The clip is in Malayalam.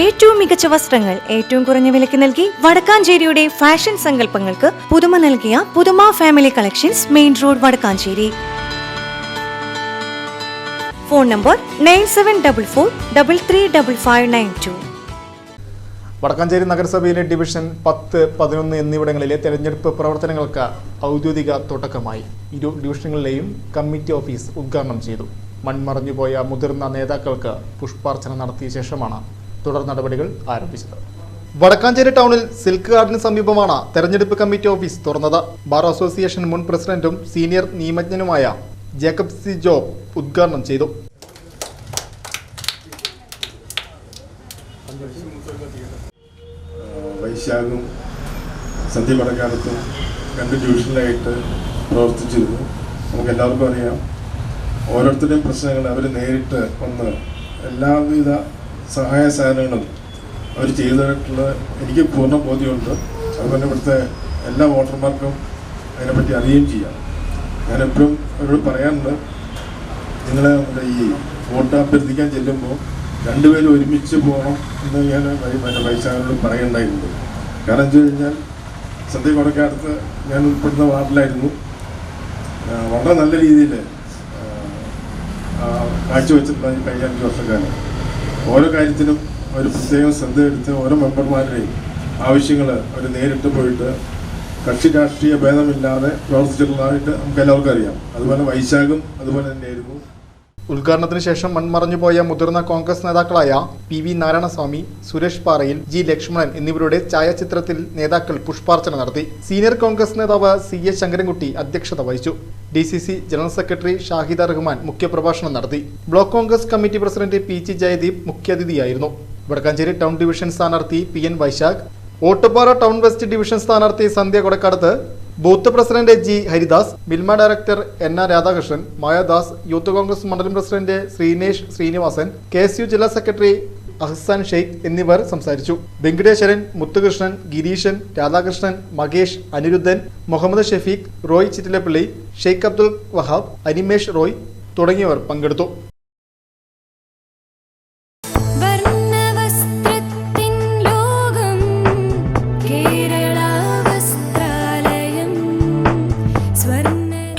ഏറ്റവും മികച്ച വസ്ത്രങ്ങൾ ഏറ്റവും കുറഞ്ഞ വിലയ്ക്ക് നൽകി വടക്കാഞ്ചേരിയുടെ ഫാഷൻ സങ്കല്പങ്ങൾക്ക് പുതുമ നൽകിയ പുതുമ family collections main road Vadakkanchery. Phone number nine seven double four double three double five nine two Vadakkanchery നഗരസഭയിലെ ഡിവിഷൻ പത്ത് പതിനൊന്ന് എന്നിവിടങ്ങളിലെ തെരഞ്ഞെടുപ്പ് പ്രവർത്തനങ്ങൾക്ക് ഔദ്യോഗിക തുടക്കമായി. ഇരു ഡിവിഷനുകളിലെയും കമ്മിറ്റി ഓഫീസ് ഉദ്ഘാടനം ചെയ്തു. മൺമറഞ്ഞുപോയ മുതിർന്ന നേതാക്കൾക്ക് പുഷ്പാർച്ചന നടത്തിയ ശേഷമാണ് തുടർ നടപടികൾ ആരംഭിച്ചത്. വടക്കാഞ്ചേരി ടൗണിൽ സിൽക്ക് ഗാർഡിന് സമീപമാണ് തെരഞ്ഞെടുപ്പ് കമ്മിറ്റി ഓഫീസ് തുറന്നത്. ബാർ അസോസിയേഷൻ മുൻ പ്രസിഡന്റും സീനിയർ നിയമജ്ഞനുമായ ജേക്കബ് സി ജോബ് ഉദ്ഘാടനം ചെയ്തു. വൈശാഖും സന്ധ്യ മടക്കാലത്തും രണ്ട് ഡിവിഷനിലായിട്ട് പ്രവർത്തിച്ചിരുന്നു. നമുക്ക് എല്ലാവർക്കും അറിയാം. ഓരോരുത്തരുടെയും പ്രശ്നങ്ങൾ അവർ നേരിട്ട് വന്ന് എല്ലാവിധ സഹായ സാധനങ്ങളും അവർ ചെയ്തിട്ടുള്ള എനിക്ക് പൂർണ ബോധ്യമുണ്ട്. അതുപോലെ ഇവിടുത്തെ എല്ലാ വോട്ടർമാർക്കും അതിനെപ്പറ്റി അറിയുകയും ചെയ്യാം. ഞാനെപ്പോഴും അവരോട് പറയാറുണ്ട് നിങ്ങൾ നമ്മുടെ ഈ വോട്ട് അഭ്യർത്ഥിക്കാൻ ചെല്ലുമ്പോൾ രണ്ടുപേരും ഒരുമിച്ച് പോകണം എന്ന് ഞാൻ എന്റെ വൈശാഖനോട് പറയണ്ടായിരുന്നു. കാരണം വെച്ച് കഴിഞ്ഞാൽ സദ്യ കൊടക്കാലത്ത് ഞാൻ ഉൾപ്പെടുന്ന വാർഡിലായിരുന്നു. വളരെ നല്ല രീതിയിൽ കാഴ്ചവെച്ചിട്ടുള്ള ഈ കഴിഞ്ഞ അഞ്ച് വർഷക്കാലം. ഓരോ കാര്യത്തിനും ഒരു പ്രത്യേകം ശ്രദ്ധ എടുത്ത് ഓരോ മെമ്പർമാരുടെയും ആവശ്യങ്ങൾ അവർ നേരിട്ട് പോയിട്ട് കക്ഷി രാഷ്ട്രീയ ഭേദമില്ലാതെ പ്രവർത്തിച്ചിട്ടുള്ളതായിട്ട് നമുക്ക് എല്ലാവർക്കും അറിയാം. അതുപോലെ വൈശാഖും അതുപോലെ തന്നെയായിരുന്നു. ഉദ്ഘാടനത്തിന് ശേഷം മൺമറഞ്ഞുപോയ മുതിർന്ന കോൺഗ്രസ് നേതാക്കളായ പി വി നാരായണസ്വാമി സുരേഷ് പാറയിൽ ജി ലക്ഷ്മണൻ എന്നിവരുടെ ഛായാചിത്രത്തിൽ നേതാക്കൾ പുഷ്പാർച്ചന നടത്തി. സീനിയർ കോൺഗ്രസ് നേതാവ് സി എ ശങ്കരൻകുട്ടി അധ്യക്ഷത വഹിച്ചു. D C C general secretary Shahida Rahman മുഖ്യപ്രഭാഷണം നടത്തി. Block Congress committee president P G Jayadeep മുഖ്യാതിഥിയായിരുന്നു. Vadakkanchery town division സ്ഥാനാർത്ഥി P N Vaisakh Ottupara town west division സ്ഥാനാർത്ഥി Sandhya Kodakkadath booth president G Haridas Milma director N R Radhakrishnan Mayadas youth Congress മണ്ഡലം president Sreenesh Sreenivasan K S U ജില്ലാ സെക്രട്ടറി അഹ്സാൻ ഷെയ്ഖ് എന്നിവർ സംസാരിച്ചു. വെങ്കടേശ്വരൻ മുത്തുകൃഷ്ണൻ ഗിരീശൻ രാധാകൃഷ്ണൻ മകേഷ് അനിരുദ്ധൻ മുഹമ്മദ് ഷെഫീഖ് റോയ് ചിറ്റിലപ്പള്ളി ഷെയ്ഖ് അബ്ദുൽ വഹാബ് അനിമേഷ് റോയ് തുടങ്ങിയവർ പങ്കെടുത്തു.